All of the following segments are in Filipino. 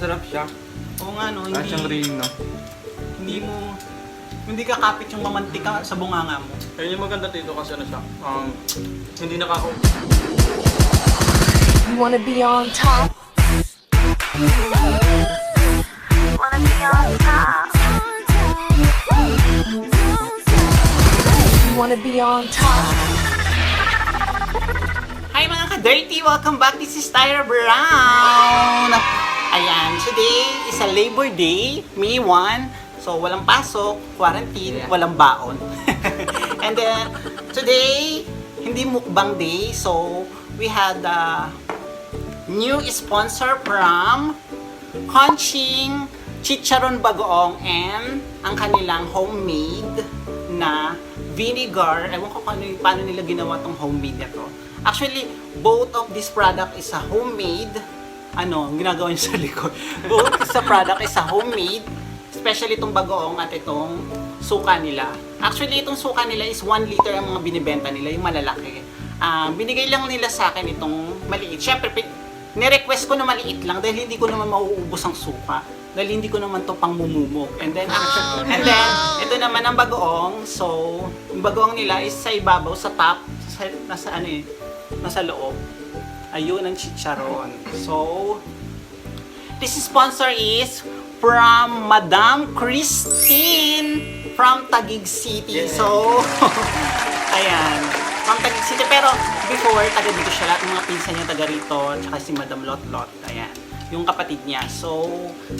Masarap siya. Oo nga, no? Parang siyang Hindi, rino. hindi mo... Hindi ka kapit yung mamantika sa bunganga mo. Ayun yung maganda dito kasi ano siya. Um, hindi nakaka... You wanna be on top? Wanna be on top? You wanna be on top? Hi mga ka-dirty! Welcome back! This is Tyra Brown! Ayan, today is a Labor Day, May 1. So, walang pasok, quarantine, walang baon. And then, today, hindi mukbang day. So, we had a new sponsor from Conching Chicharon Bagoong and ang kanilang homemade na vinegar. Ewan ko ano, yung- paano nila ginawa tong homemade na to. Actually, both of this product is a homemade. Ano, ang ginagawa niya sa likod. Both sa product is a homemade. Especially itong bagoong at itong suka nila. Actually, itong suka nila is 1 liter ang mga binibenta nila, yung malalaki. Ah, binigay lang nila sa akin itong maliit. Siyempre, ni-request ko na maliit lang dahil hindi ko naman mauubos ang suka. Dahil hindi ko naman to pang mumumog. And then, actually, and then, ito naman ang bagoong. So, yung bagoong nila is sa ibabaw, sa top, sa, nasa ano eh, nasa loob. Ayun ang chicharon. So, this sponsor is from Madam Christine from Taguig City. So, ayan. From Taguig City. Pero before, taga dito siya. Lahat ng mga pinsan niya taga rito. Tsaka si Madam Lot Lot. Ayan. Yung kapatid niya. So,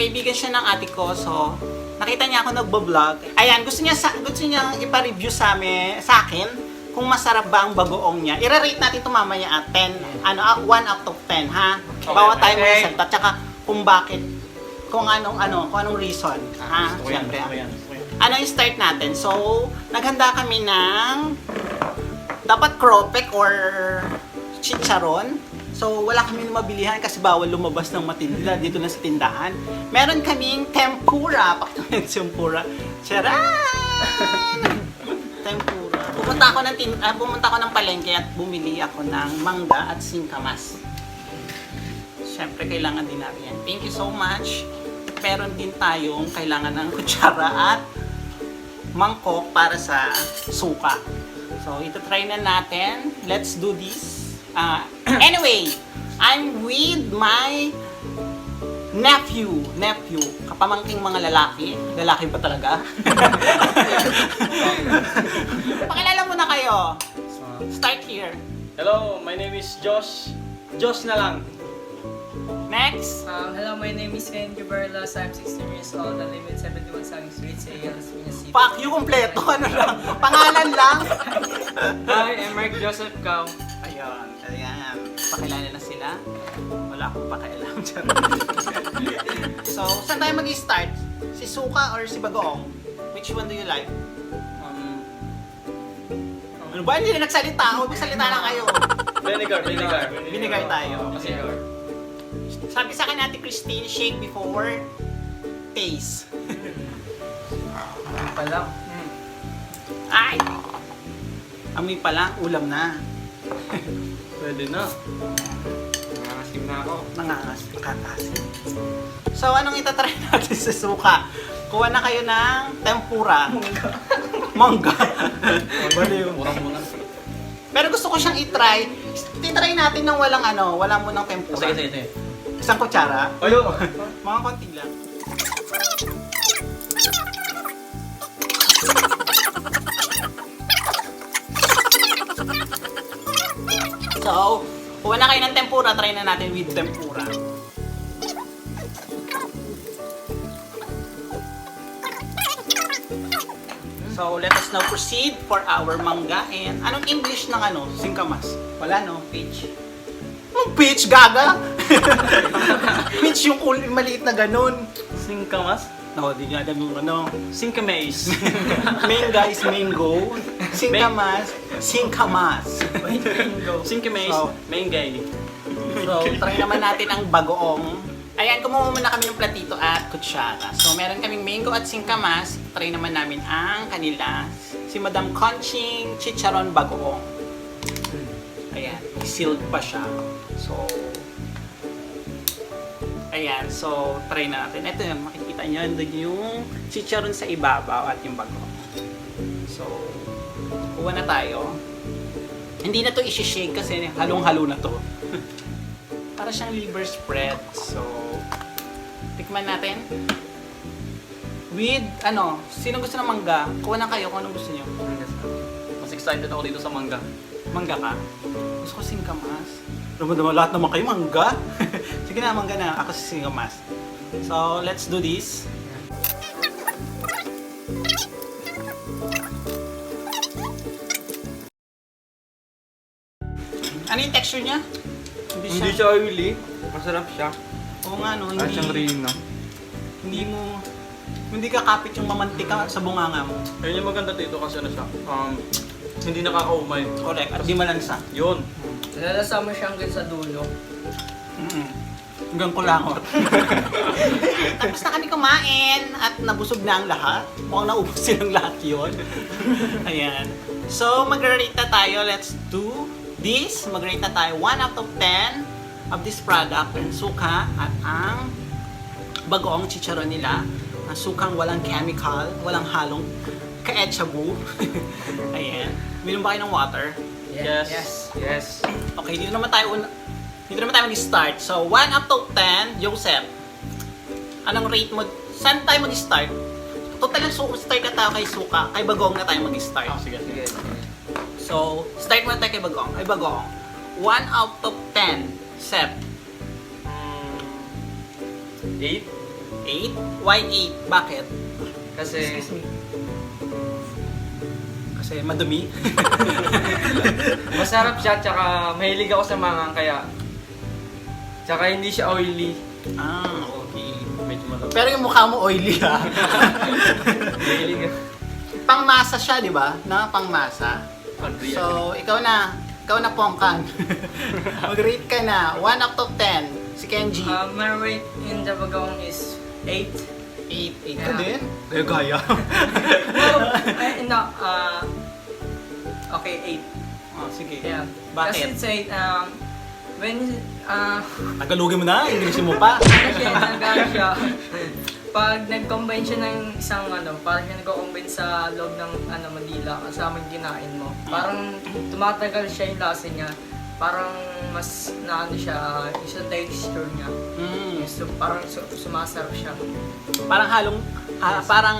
kaibigan siya ng ate ko. So, nakita niya ako nagbo-vlog. Ayan, gusto niya, sa, gusto niya ipa-review sa amin, sa akin kung masarap ba ang bagoong niya. I-rate natin ito mamaya at 10, ano, ah, 1 out of 10, ha? Bawat tayo may okay. salta. Tsaka kung bakit, kung anong, ano, kung anong reason. Ha? Gusto Siyempre, ha? yan, gusto. Ano yung start natin? So, naghanda kami ng dapat cropek or chicharon. So, wala kami mabilihan kasi bawal lumabas ng matinda dito na sa tindahan. Meron kaming tempura. Pakita mo yung tempura. Charan! Pumunta ako ng tin ah, pumunta ako ng palengke at bumili ako ng mangga at singkamas. Siyempre, kailangan din natin yan. Thank you so much. Meron din tayong kailangan ng kutsara at mangkok para sa suka. So, ito try na natin. Let's do this. Ah, anyway, I'm with my nephew. Nephew. Kapamangking mga lalaki. Lalaki pa talaga. Pakilala mo na kayo. Start here. Hello, my name is Josh. Josh na lang. Next. Um, hello, my name is Ken Guberlas. I'm 16 years old. I live in 71 Saging Street, sa Las Piñas City. Fuck you kompleto. Ano lang. Pangalan lang. Hi, I'm Mark Joseph Cao. Ayun. Ayan. Pakilala na sila. Wala akong pakialam so, saan tayo mag-start? Si Suka or si Bagoong? Which one do you like? Um, Ano ba? Hindi na nagsalita. Huwag magsalita na kayo. vinegar, vinegar. Vinegar tayo. Kasi Sabi sa akin Ate Christine, shake before taste. Pa lang. Ay! Amoy pa lang, ulam na. pwede na. Na ako. Nangangas, kakasin. So, anong itatry natin sa suka? Kuha na kayo ng tempura. Mangga. Mangga. Baliw. Murang muna. Pero gusto ko siyang itry. Titry natin ng walang ano, walang munang tempura. Sige, sige, sige. Isang kutsara. Ayo! Mga konti lang. So, kuha na kayo ng tempura, try na natin with tempura. So, let us now proceed for our mangga and anong English ng ano? Singkamas. Wala no? Peach. Anong peach? Gaga? peach yung ul- maliit na ganun. Singkamas? No, di nga alam yung ano. Singkamaze. Mango is mango. Singkamas, singkamas. Singkamaze. So- Mengay. So, try naman natin ang bagoong. Ayan, kumuha muna kami ng platito at kutsara. So, meron kaming mango at singkamas. Try naman namin ang kanila. Si Madam Conching Chicharon Bagoong. Ayan, sealed pa siya. So, Ayan, so try na natin. Ito yun, makikita nyo, andun yung chicharon sa ibabaw at yung bago. So, kuha na tayo. Hindi na to isi-shake kasi halong-halo na to. Para siyang liver spread. So, tikman natin. With, ano, sino gusto ng mangga? Kuha na kayo kung anong gusto nyo. Mas excited ako dito sa mangga. Mangga ka? Gusto ko singkamas. Naman naman lahat naman kayo mangga. Sige na, mangga na. Ako si singkamas. So, let's do this. Ano yung texture niya? Hindi siya. Hindi siya oily. Masarap siya. Oo nga, no? At Hindi, siyang rino. hindi mo... Hindi ka kapit yung mamantika sa bunganga mo. Ayun yung maganda dito kasi ano siya. Um, hindi nakakaumay. Correct. At di malansa. Yun. Nalalasa mo siya hanggang sa dulo. Mm-mm. Hanggang kulangot. Tapos na kami kumain at nabusog na ang lahat. Mukhang naubos silang lahat yun. Ayan. So, mag-rate na tayo. Let's do this. Mag-rate na tayo 1 out of 10 of this product. Ang suka at ang bagoong chicharon nila. Ang sukang walang chemical, walang halong ka-etchabu. Ayan. Minom ba kayo ng water? Yes. Yes. Yes. Okay, dito naman tayo una, dito naman tayo mag-start. So, 1 up to 10, Joseph. Anong rate mo? Saan tayo mag-start? Total so, start na tayo kay Suka. Kay Bagong na tayo mag-start. Ah, sige. Sige. So, start muna tayo kay Bagong. Kay Bagong. 1 out of 10, Sep. Mm, 8? 8? Why 8? Bakit? Kasi, Kasi madumi. masarap siya, tsaka mahilig ako sa mangang, kaya... Tsaka hindi siya oily. ah, okay. Medyo malapit. Pero yung mukha mo oily ha. Mahilig ako. pangmasa siya, di ba? Na pangmasa. So, ikaw na. Ikaw na pongkan. Mag-rate ka na. 1 out of 10. Si Kenji. Uh, my rate in the bagong is 8. 8. 8 ka yeah. din? Kaya gaya. no, I, no, uh, okay, 8. oh, sige. Yeah. Bakit? Kasi it's 8, um, when, uh, Tagalogin mo na, Inglesin mo pa. kasi nag siya, pag nag-combine siya ng isang ano, parang siya nag-combine sa loob ng ano, Manila kasama yung kinain mo. Parang tumatagal siya yung lasa niya. Parang mas na ano siya, uh, yung sa texture niya. Mm, So, parang su- sumasarap siya. parang halong, ah, parang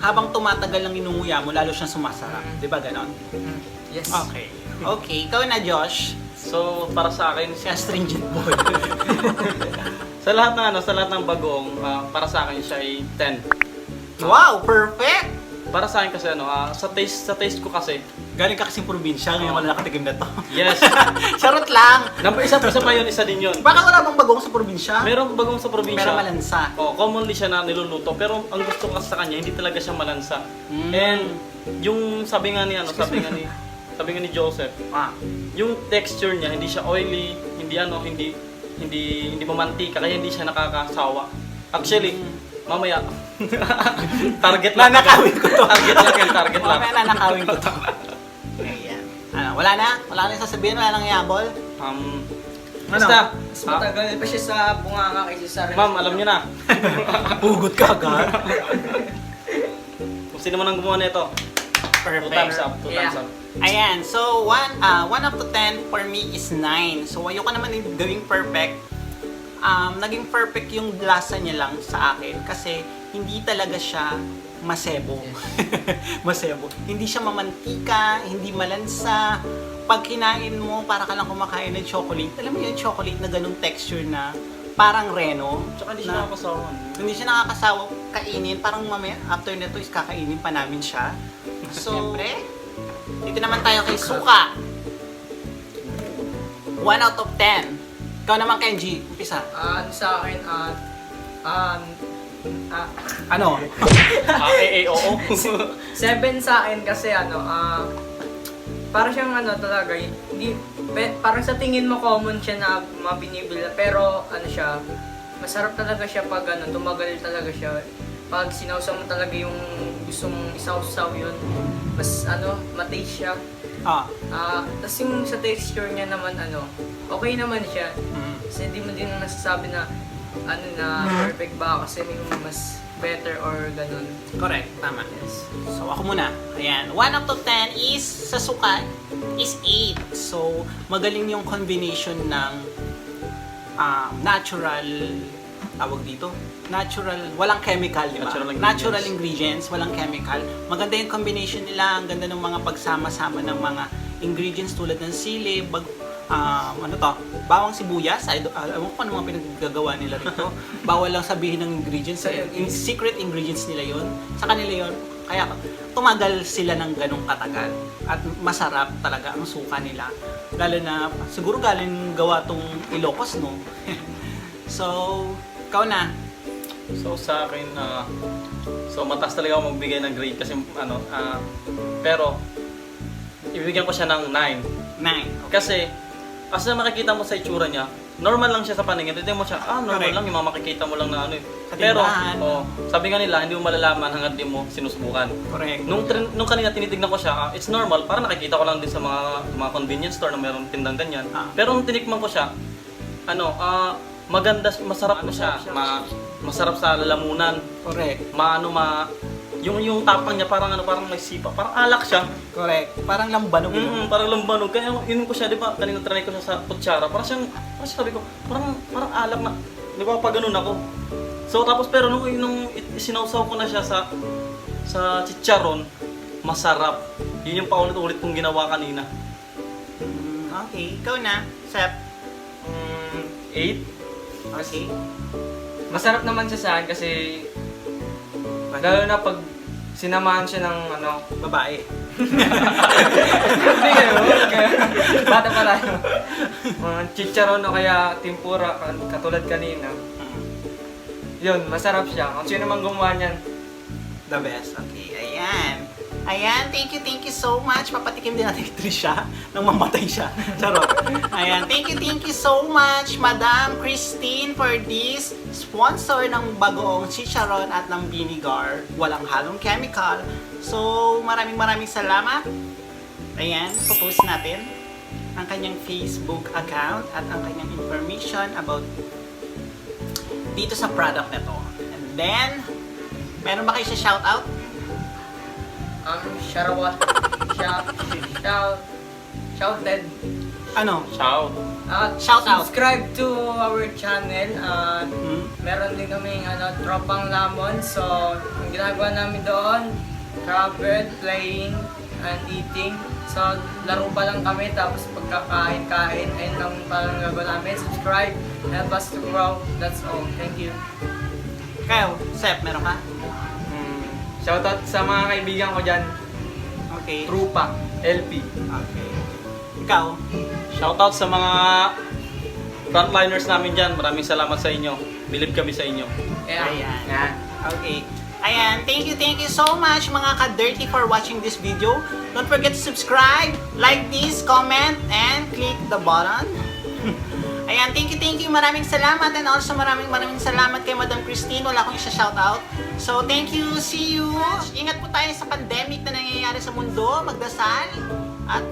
habang tumatagal ng inunguya mo, lalo siyang sumasarap. Di ba ganon? Mm. Yes. Okay. Okay, ikaw na Josh. So, para sa akin, Si Astringent Boy. sa lahat ng ano, sa lahat ng bagoong, ah, para sa akin siya ay 10. wow, perfect! Para sa akin kasi ano, ah, sa taste sa taste ko kasi, Galing ka kasing probinsya, ngayon wala nakatikim na to. yes. Charot lang! Number isa, isa pa yun, isa din yun. Baka wala bang bagong sa probinsya? Merong bagong sa probinsya. Pero malansa. Oh, commonly siya na niluluto, pero ang gusto ko kasi sa kanya, hindi talaga siya malansa. Mm. And yung sabi nga ni ano, sabi nga ni sabi nga ni Joseph, Ah, yung texture niya hindi siya oily, hindi ano, hindi hindi hindi mamantika kaya hindi siya nakakasawa. Actually, mamaya target lang. Nanakawin ko to. target lang yan, target lang. Mamaya nanakawin ko to. Ayan. Ano, wala na? Wala na yung sasabihin? Wala nang yabol? Um, Ano? basta, Mas ah, matagal pa siya sa bunganga kaysa sa rin. ma'am, alam niyo na. Hugot ka agad. Kung sino man ang gumawa nito, two times up, two Yeah. times up. Ayan, so 1 uh, one up to 10 for me is 9. So ayoko naman yung gawing perfect. Um, naging perfect yung lasa niya lang sa akin kasi hindi talaga siya masebo. masebo. Hindi siya mamantika, hindi malansa. Pag kinain mo, para ka lang kumakain ng chocolate. Alam mo yung chocolate na ganung texture na parang reno. Tsaka hindi na- siya nakakasawa. hindi siya nakakasawa kainin. Parang mamaya, after nito is kakainin pa namin siya. So, Siyempre, dito naman tayo kay Suka. 1 out of 10. Ikaw naman, Kenji. Umpisa. Ah, ano sa akin, ah, um, ah, Ano? Ah, eh, eh, oo. seven sa akin kasi ano, ah, parang siyang ano talaga, hindi, pe, parang sa tingin mo common siya na mabinibila, pero ano siya, masarap talaga siya pag ano, tumagal talaga siya. Pag sinawsaw mo talaga yung gusto mong isawsaw yun, mas ano, mataste siya. ah. Ah, tapos yung sa texture niya naman ano, okay naman siya. Mm. Kasi hindi mo din masasabi na ano na perfect ba kasi may mas better or ganun. Correct, tama. So ako muna. Ayan, 1 up to 10 is sa sukat is 8. So magaling yung combination ng ah, natural tawag dito? Natural walang chemical di ba? Natural natural ingredients. ingredients walang chemical. Maganda yung combination nila ang ganda ng mga pagsama-sama ng mga ingredients tulad ng sili bag ah, ano to? Bawang sibuyas. I don't, alam ko ano mga pinaggagawa nila rito. Bawal lang sabihin ng ingredients eh, in secret ingredients nila yon sa kanila yon kaya tumagal sila ng ganong katagal. At masarap talaga ang suka nila. Lalo na siguro galing gawa tong Ilocos no? So ikaw na So sa akin, ah, so mataas talaga ako magbigay ng grade kasi ano, ah, pero ibigyan ko siya ng 9. 9 Kasi, as na makikita mo sa itsura niya, normal lang siya sa paningin. Titignan mo siya, ah, normal Correct. lang, yung mga makikita mo lang na ano eh. Pero, oh, sabi nga nila, hindi mo malalaman hanggat di mo sinusubukan. correct Nung, nung kanina tinitignan ko siya, ah, it's normal, parang nakikita ko lang din sa mga mga convenience store na mayroong tindang ganyan. Ah. Pero nung tinikman ko siya, ano, ah, maganda, masarap ano siya, ma, masarap sa lalamunan, correct maano ma yung yung tapang niya parang ano parang may sipa, parang alak siya. correct parang lambanog Mm, parang lambanog. Kaya inom ko siya, di ba? Kanina try ko siya sa kutsara. Parang siyang, parang sabi ko, parang, parang alak na. Di ba, pag ganun ako. So, tapos pero nung, nung isinawsaw ko na siya sa, sa chicharon, masarap. Yun yung paulit-ulit kong ginawa kanina. Mm, okay ikaw na Sep Mm, 8. Okay Masarap naman siya sa akin kasi lalo na pag sinamahan siya ng ano, babae Hindi kayo. Bata pa tayo. Mga chicharon o kaya tempura ka- katulad kanina. Yun, masarap siya. Kung sino man gumawa niyan, The best. Okay, ayan. Ayan, thank you, thank you so much. Papatikim din natin kay Trisha nang mamatay siya. Charot. Ayan, thank you, thank you so much, Madam Christine, for this sponsor ng bagoong chicharon at ng vinegar. Walang halong chemical. So, maraming maraming salamat. Ayan, popost natin ang kanyang Facebook account at ang kanyang information about dito sa product na to. And then, meron ba kayo sa shoutout? Um, sharawat, shout, shout, shouted. Ano? Ciao. At Shout out. subscribe to our channel. At Hmm? meron din kaming ano, tropang lamon. So, ang ginagawa namin doon, covered, playing, and eating. So, laro pa lang kami. Tapos pagkakain-kain, ayun lang parang gagawin namin. Subscribe, help us to grow. That's all. Thank you. Kayo, Sep, meron ka? Shoutout sa mga kaibigan ko dyan. Okay. Trupa, LP. Okay. Ikaw? Shoutout sa mga frontliners namin dyan. Maraming salamat sa inyo. Believe kami sa inyo. Yeah. Ayan. Yan. Okay. Ayan, thank you, thank you so much mga ka-dirty for watching this video. Don't forget to subscribe, like this, comment, and click the button. Ayan, thank you, thank you. Maraming salamat and also maraming maraming salamat kay Madam Christine. Wala akong isa-shoutout. So, thank you. See you. Ingat po tayo sa pandemic na nangyayari sa mundo. Magdasal. At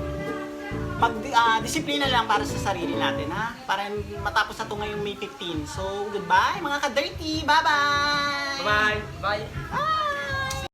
mag ah, disiplina lang para sa sarili natin ha para matapos na to ngayong May 15 so goodbye mga ka-dirty bye bye Bye-bye. Bye. bye